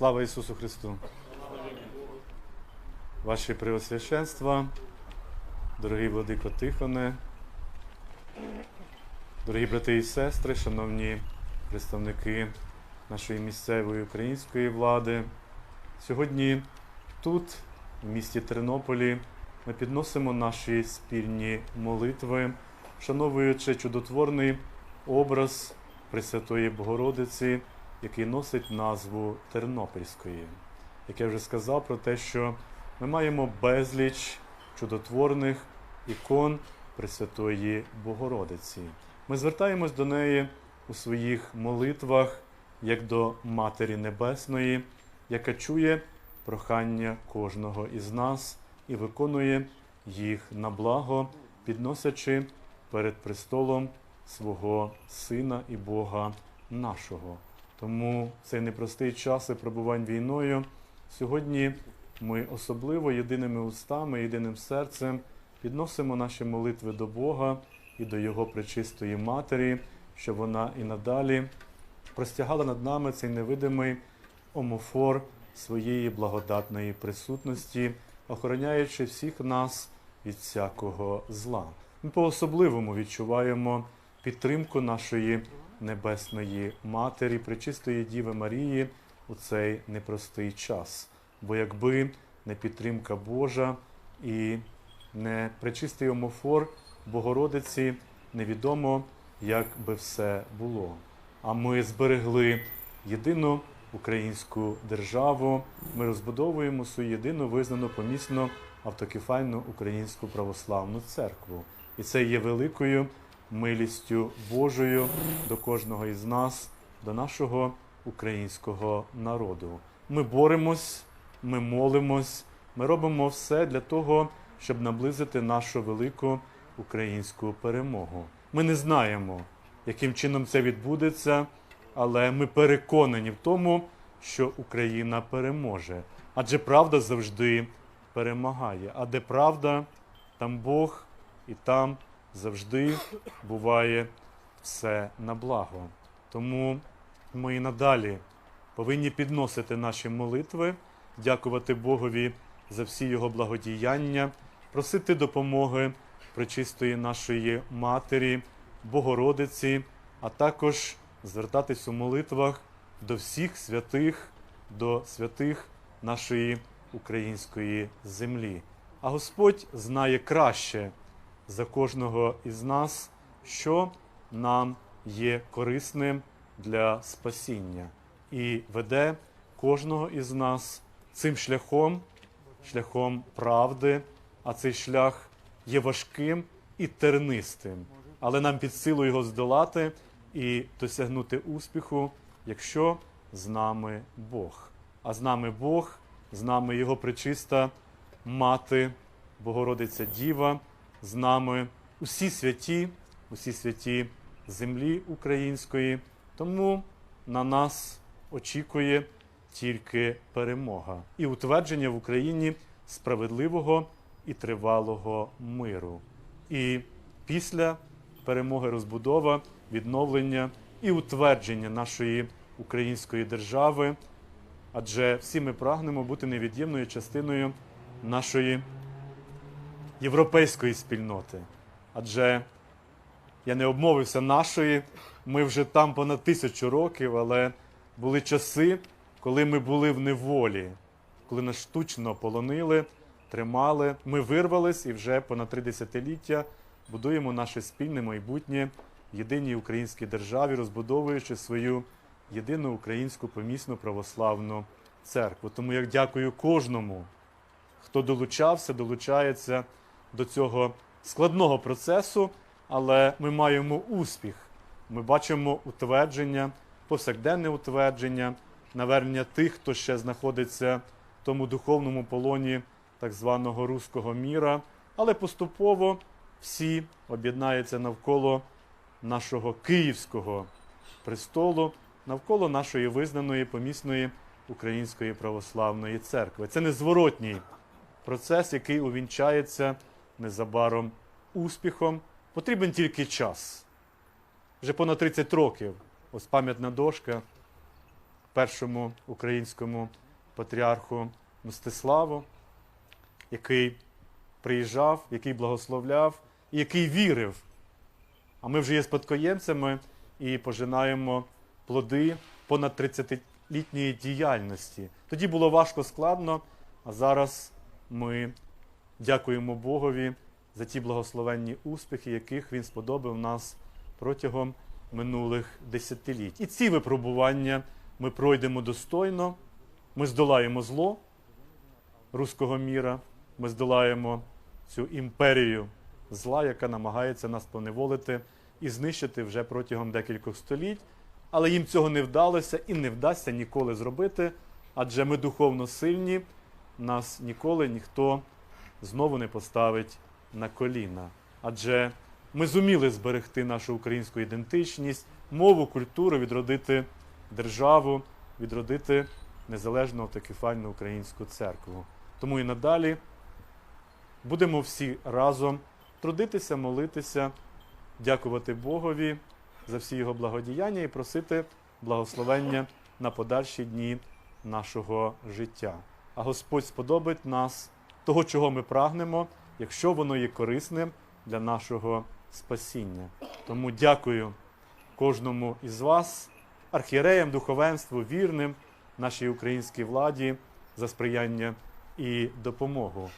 Слава Ісусу Христу! Ваші Преосвященства, дорогий владико Тихоне, дорогі брати і сестри, шановні представники нашої місцевої української влади. Сьогодні тут, в місті Тернополі, ми підносимо наші спільні молитви, вшановуючи чудотворний образ Пресвятої Богородиці, який носить назву Тернопільської. Як я вже сказав про те, що ми маємо безліч чудотворних ікон Пресвятої Богородиці. Ми звертаємось до неї у своїх молитвах, як до Матері Небесної, яка чує прохання кожного із нас і виконує їх на благо, підносячи перед престолом свого Сина і Бога нашого. Тому цей непростий час випробувань війною сьогодні ми особливо єдиними устами, єдиним серцем підносимо наші молитви до Бога і до Його пречистої Матері, щоб вона і надалі простягала над нами цей невидимий омофор своєї благодатної присутності, охороняючи всіх нас від всякого зла. Ми по-особливому відчуваємо підтримку нашої Небесної Матері, Пречистої Діви Марії у цей непростий час. Бо якби не підтримка Божа і не пречистий омофор Богородиці, невідомо, як би все було. А ми зберегли єдину українську державу. Ми розбудовуємо свою єдину визнану помісну автокефальну українську православну церкву. І це є великою милістю Божою до кожного із нас, до нашого українського народу. Ми боремось, ми молимось, ми робимо все для того, щоб наблизити нашу велику українську перемогу. Ми не знаємо, яким чином це відбудеться, але ми переконані в тому, що Україна переможе. Адже правда завжди перемагає. А де правда, там Бог і там завжди буває все на благо. Тому ми і надалі повинні підносити наші молитви, дякувати Богові за всі його благодіяння, просити допомоги пречистої нашої Матері, Богородиці, а також звертатись у молитвах до всіх святих, до святих нашої української землі. А Господь знає краще за кожного із нас, що нам є корисним для спасіння, і веде кожного із нас цим шляхом, шляхом правди, а цей шлях є важким і тернистим, але нам під силу його здолати і досягнути успіху, якщо з нами Бог. А з нами Бог, з нами Його пречиста мати, Богородиця Діва, з нами усі святі, усі святі землі української. Тому на нас очікує тільки перемога і утвердження в Україні справедливого і тривалого миру. І після перемоги розбудова, відновлення і утвердження нашої української держави. Адже всі ми прагнемо бути невід'ємною частиною нашої європейської спільноти. Адже я не обмовився нашої, ми вже там понад тисячу років, але були часи, коли ми були в неволі, коли нас штучно полонили, тримали. Ми вирвались і вже понад три десятиліття будуємо наше спільне майбутнє в єдиній українській державі, розбудовуючи свою єдину українську помісну православну церкву. Тому я дякую кожному, хто долучався, долучається до цього складного процесу, але ми маємо успіх. Ми бачимо утвердження, повсякденне утвердження, навернення тих, хто ще знаходиться в тому духовному полоні так званого руського міра, але поступово всі об'єднаються навколо нашого київського престолу, навколо нашої визнаної помісної української православної церкви. Це незворотній процес, який увінчається незабаром успіхом. Потрібен тільки час. Вже понад 30 років, ось пам'ятна дошка, першому українському патріарху Мстиславу, який приїжджав, який благословляв і який вірив. А ми вже є спадкоємцями і пожинаємо плоди понад 30-літньої діяльності. Тоді було важко складно, а зараз ми дякуємо Богові за ті благословенні успіхи, яких Він сподобав нас протягом минулих десятиліть. І ці випробування ми пройдемо достойно, ми здолаємо зло руського міра, ми здолаємо цю імперію зла, яка намагається нас поневолити і знищити вже протягом декількох століть. Але їм цього не вдалося і не вдасться ніколи зробити, адже ми духовно сильні, нас ніколи ніхто знову не поставить на коліна. Адже ми зуміли зберегти нашу українську ідентичність, мову, культуру, відродити державу, відродити незалежну автокефальну українську церкву. Тому і надалі будемо всі разом трудитися, молитися, дякувати Богові за всі його благодіяння і просити благословення на подальші дні нашого життя. А Господь сподобить нас того, чого ми прагнемо, якщо воно є корисним для нашого спасіння. Тому дякую кожному із вас, архієреям, духовенству, вірним, нашій українській владі за сприяння і допомогу.